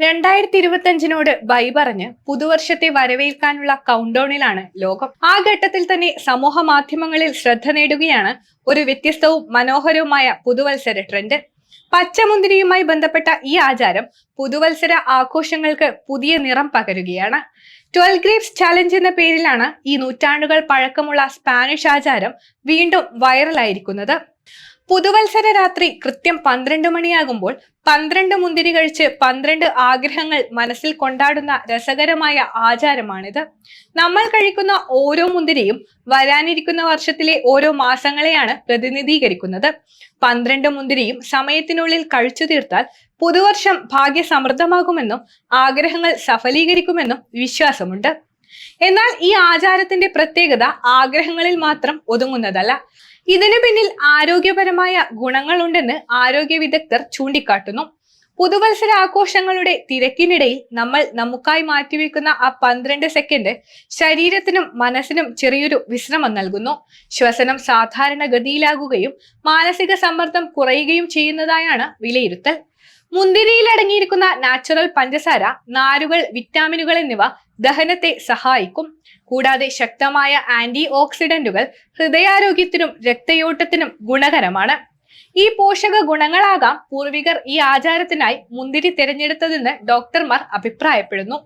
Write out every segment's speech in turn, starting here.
രണ്ടായിരത്തി ഇരുപത്തി അഞ്ചിനോട് ബൈ പറഞ്ഞ് പുതുവർഷത്തെ വരവേൽക്കാനുള്ള കൗണ്ടൗണിലാണ് ലോകം. ആ ഘട്ടത്തിൽ തന്നെ സമൂഹ മാധ്യമങ്ങളിൽ ശ്രദ്ധ നേടുകയാണ് ഒരു വ്യത്യസ്തവും മനോഹരവുമായ പുതുവത്സര ട്രെൻഡ് പച്ചമുന്തിരിയുമായി ബന്ധപ്പെട്ട ഈ ആചാരം പുതുവത്സര ആഘോഷങ്ങൾക്ക് പുതിയ നിറം പകരുകയാണ്. ട്വൽവ് ഗ്രേപ്സ് ചാലഞ്ച് എന്ന പേരിലാണ് ഈ നൂറ്റാണ്ടുകൾ പഴക്കമുള്ള സ്പാനിഷ് ആചാരം വീണ്ടും വൈറലായിരിക്കുന്നത് പുതുവത്സര രാത്രി കൃത്യം പന്ത്രണ്ട് മണിയാകുമ്പോൾ പന്ത്രണ്ട് മുന്തിരി കഴിച്ച് പന്ത്രണ്ട് ആഗ്രഹങ്ങൾ മനസ്സിൽ കൊണ്ടാടുന്ന രസകരമായ ആചാരമാണിത്. നമ്മൾ കഴിക്കുന്ന ഓരോ മുന്തിരിയും വരാനിരിക്കുന്ന വർഷത്തിലെ ഓരോ മാസങ്ങളെയാണ് പ്രതിനിധീകരിക്കുന്നത്. പന്ത്രണ്ട് മുന്തിരിയും സമയത്തിനുള്ളിൽ കഴിച്ചു തീർത്താൽ പുതുവർഷം ഭാഗ്യസമൃദ്ധമാകുമെന്നും ആഗ്രഹങ്ങൾ സഫലീകരിക്കുമെന്നും വിശ്വാസമുണ്ട്. എന്നാൽ ഈ ആചാരത്തിന്റെ പ്രത്യേകത ആഗ്രഹങ്ങളിൽ മാത്രം ഒതുങ്ങുന്നതല്ല. ഇതിനു പിന്നിൽ ആരോഗ്യപരമായ ഗുണങ്ങളുണ്ടെന്ന് ആരോഗ്യ വിദഗ്ധർ ചൂണ്ടിക്കാട്ടുന്നു. പുതുവത്സര ആഘോഷങ്ങളുടെ തിരക്കിനിടയിൽ നമ്മൾ നമുക്കായി മാറ്റിവെക്കുന്ന ആ പന്ത്രണ്ട് സെക്കൻഡ് ശരീരത്തിനും മനസ്സിനും ചെറിയൊരു വിശ്രമം നൽകുന്നു. ശ്വസനം സാധാരണ ഗതിയിലാകുകയും മാനസിക സമ്മർദ്ദം കുറയുകയും ചെയ്യുന്നതായാണ് വിലയിരുത്തൽ. മുന്തിരിയിൽ അടങ്ങിയിരിക്കുന്ന നാച്ചുറൽ പഞ്ചസാര നാരുകൾ വിറ്റാമിനുകൾ എന്നിവ ദഹനത്തെ സഹായിക്കും. കൂടാതെ ശക്തമായ ആന്റി ഓക്സിഡന്റുകൾ ഹൃദയാരോഗ്യത്തിനും രക്തയോട്ടത്തിനും ഗുണകരമാണ്. ഈ പോഷക ഗുണങ്ങളാകാം പൂർവികർ ഈ ആചാരത്തിനായി മുന്തിരി തിരഞ്ഞെടുത്തതെന്ന് ഡോക്ടർമാർ അഭിപ്രായപ്പെടുന്നു.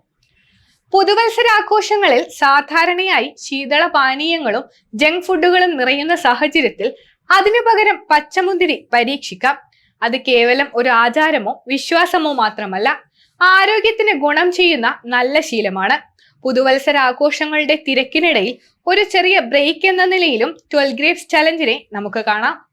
പുതുവത്സരാഘോഷങ്ങളിൽ സാധാരണയായി ശീതള പാനീയങ്ങളും ജങ്ക് ഫുഡുകളും നിറയുന്ന സാഹചര്യത്തിൽ അതിനു പകരം പച്ചമുന്തിരി പരീക്ഷിക്കാം. അത് കേവലം ഒരു ആചാരമോ വിശ്വാസമോ മാത്രമല്ല ആരോഗ്യത്തിന് ഗുണം ചെയ്യുന്ന നല്ല ശീലമാണ്. പുതുവത്സര ആഘോഷങ്ങളുടെ തിരക്കിനിടയിൽ ഒരു ചെറിയ ബ്രേക്ക് എന്ന നിലയിലും ട്വൽവ് ഗ്രേപ്സ് ചലഞ്ചിനെ നമുക്ക് കാണാം.